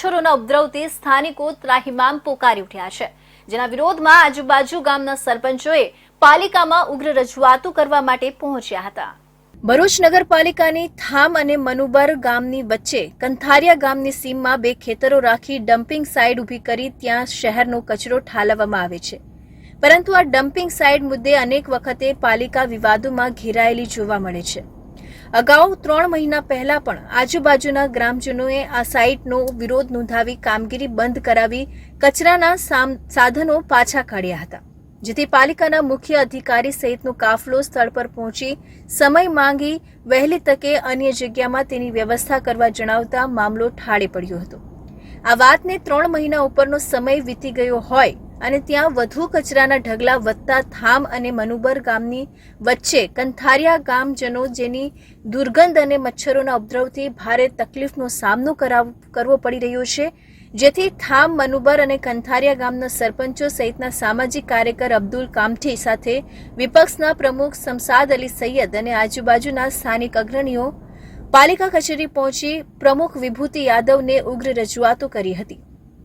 મચ્છરોના ઉપદ્રવથી સ્થાનિકો ત્રાહિમામ પોકારી ઉઠ્યા છે. જેના વિરોધમાં આજુબાજુ ગામના સરપંચોએ પાલિકામાં ઉગ્ર રજૂઆતો કરવા માટે પહોંચ્યા હતા. ભરૂચ નગરપાલિકાની થામ અને મનુબર ગામની વચ્ચે કંથારિયા ગામની સીમમાં બે ખેતરો રાખી ડમ્પિંગ સાઇડ ઊભી કરી ત્યાં શહેરનો કચરો ઠાલવવામાં આવે છે. પરંતુ આ ડમ્પિંગ સાઇડ મુદ્દે અનેક વખતે પાલિકા વિવાદોમાં ઘેરાયેલી જોવા મળે છે. અગાઉ ત્રણ મહિના પહેલા પણ આજુબાજુના ગ્રામજનોએ આ સાઇટનો વિરોધ નોંધાવી કામગીરી બંધ કરાવી કચરાના સાધનો પાછા કાઢ્યા હતા, જેથી પાલિકાના મુખ્ય અધિકારી સહિતનો કાફલો સ્થળ પર પહોંચી સમય માંગી વહેલી તકે અન્ય જગ્યામાં તેની વ્યવસ્થા કરવા જણાવતા મામલો ઠાળે પડ્યો હતો. આ વાતને ત્રણ મહિના ઉપરનો સમય વીતી ગયો હોય અને ત્યાં વધુ કચરાના ઢગલા વધતા થામ અને મનુબર ગામની વચ્ચે કંથારિયા ગામજનો જેની દુર્ગંધ અને મચ્છરોના ઉપદ્રવથી ભારે તકલીફનો સામનો કરાવ- કરવો પડી રહ્યો છે. જેથી થામ મનુબર અને કંથારિયા ગામના સરપંચો સહિતના સામાજિક કાર્યકર અબ્દુલ કામઠી સાથે વિપક્ષના પ્રમુખ સમસાદ અલી સૈયદ અને આજુબાજુના સ્થાનિક અગ્રણીઓ પાલિકા કચેરી પહોંચી પ્રમુખ વિભૂતિ યાદવને ઉગ્ર રજૂઆતો કરી હતી.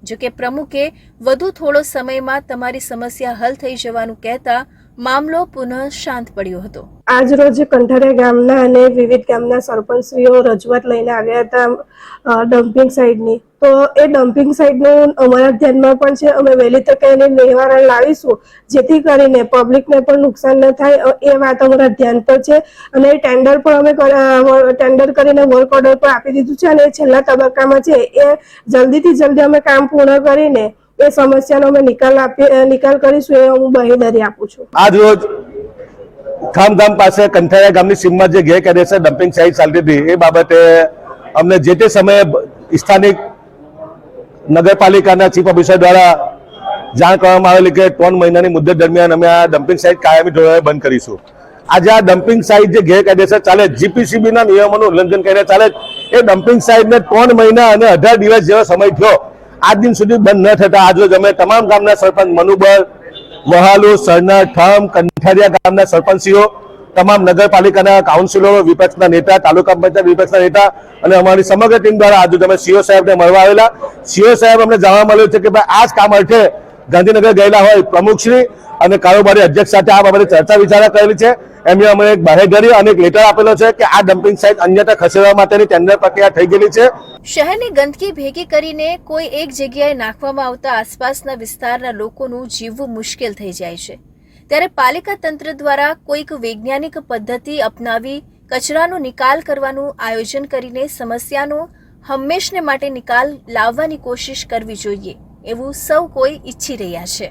જોકે પ્રમુખે વધુ થોડો સમયમાં તમારી સમસ્યા હલ થઈ જવાનું કહેતા મામલો પુનઃ શાંત પડ્યો હતો. આજ રોજ કંઠારિયા ગામના અને વિવિધ ગામના સરપંચશ્રીઓ રજૂઆત લઈને આવ્યા હતા ડમ્પિંગ સાઇડની. તો એ ડમ્પિંગ સાઇડનું અમારા ધ્યાનમાં પણ છે. અમે વહેલી તકે એને નિવારણ લાવીશું. જેથી કરીને પબ્લિકને પણ નુકસાન ન થાય. એ વાત અમારા ધ્યાન પર છે. અને એ ટેન્ડર પણ અમે ટેન્ડર કરીને વર્ક ઓર્ડર પણ આપી દીધું છે. અને એ છેલ્લા તબક્કામાં છે, એ જલ્દીથી જલ્દી અમે કામ પૂર્ણ કરીને એ સમસ્યાનો અમે નિકાલ આપી નિકાલ કરીશું એ હું બહેદરી આપું છું. આજ રોજ ખામગામ પાસે કંઠાયા ગામની સીમમાં જે ગેરકાયદેસર ડમ્પિંગ સાઇટ ચાલતી હતી, એ બાબતે અમને જે તે સમયે સ્થાનિક નગરપાલિકાના ચીફ ઓફિસર દ્વારા જાણ કરવામાં આવેલી કે ત્રણ મહિનાની મુદત દરમિયાન અમે આ ડમ્પિંગ સાઇટ કાયમી ધોરણે બંધ કરીશું. આજે આ ડમ્પિંગ સાઇટ જે ગેરકાયદેસર ચાલે જીપીસીબી ના નિયમોનું ઉલ્લંઘન કરીને ચાલે, એ ડમ્પિંગ સાઇટને ત્રણ મહિના અને અઢાર દિવસ જેવો સમય થયો. આજ દિન સુધી બંધ ન થતા. આજરોજ અમે તમામ ગામના સરપંચ મનુબળ વહાલુ સરનાર, ઠામ, કંઠારિયા ગામના સરપંચીઓ તમામ નગરપાલિકાના કાઉન્સિલરો વિપક્ષના નેતા, તાલુકા પંચાયત વિપક્ષના નેતા અને અમારી સમગ્ર ટીમ દ્વારા આજે તમે સીઓ સાહેબને મળવા આવેલા. સીઓ સાહેબ અમને જાણવા મળ્યું છે કે ભાઈ આ જ કામ અર્થે ગાંધીનગર ગયેલા હોય પ્રમુખશ્રી અને કારોબારી અધ્યક્ષ સાથે આ બાબતે ચર્ચા વિચારણા કરેલી છે. એમને અમને એક બાહેધરી અને એક લેટર આપેલો છે કે આ ડમ્પિંગ સાઇટ અન્યતા ખસેડવા માટેની ટેન્ડર પ્રક્રિયા થઈ ગયેલી છે. શહેરની ગંદકી ભેગી કરીને કોઈ એક જગ્યાએ નાખવામાં આવતા આસપાસના વિસ્તારના લોકોનું જીવવું મુશ્કેલ થઈ જાય છે. ત્યારે પાલિકા તંત્ર દ્વારા કોઈક વૈજ્ઞાનિક પદ્ધતિ અપનાવી કચરાનો નિકાલ કરવાનું આયોજન કરીને સમસ્યાનો હંમેશને માટે નિકાલ લાવવાની કોશિશ કરવી જોઈએ, એવું સૌ કોઈ ઈચ્છી રહ્યા છે.